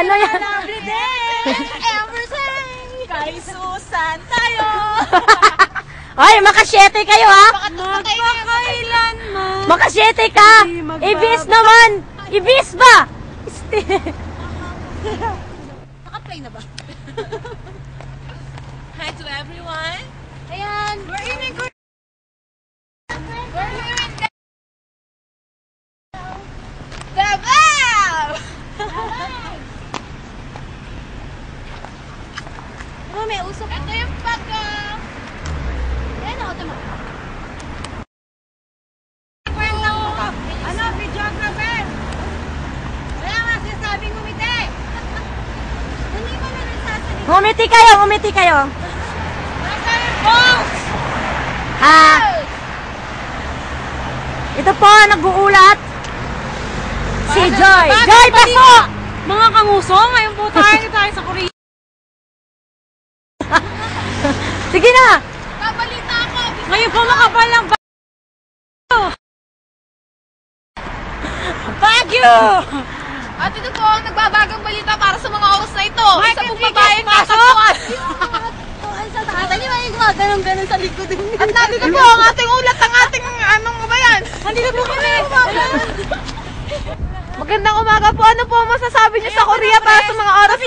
Ano yan? Every day, every day. Kay Susan tayo. Ay, makasyete kayo ha? Magpakailanman. Makasyete ka! Ibis naman! Ibis ba? Naka-play na ba? Hi to everyone. Ayan. We're in a may usok. Ito yung pag... Uh... Ayan ako, tama. Ano, videographer? Wala nga sinasabing umiti. Hindi mo na nagsasalita. Ngumiti kayo, ngumiti kayo. Nasa yung balls! Ah, ito po, nag-uulat. Si Joy. Joy, pasok! Sige na! Kabalita ako! Ngayon po makabalang ba... Baguio! At ito po ang nagbabagang balita para sa mga oras na ito. Isa pong babae nakatuan. Dali ba yung mga ganun-ganun sa likod At nandito po ang ating ulat ng ating anong ba yan? Nandito po kami. Magandang umaga po. Ano po ang masasabi niyo sa Korea para sa mga oras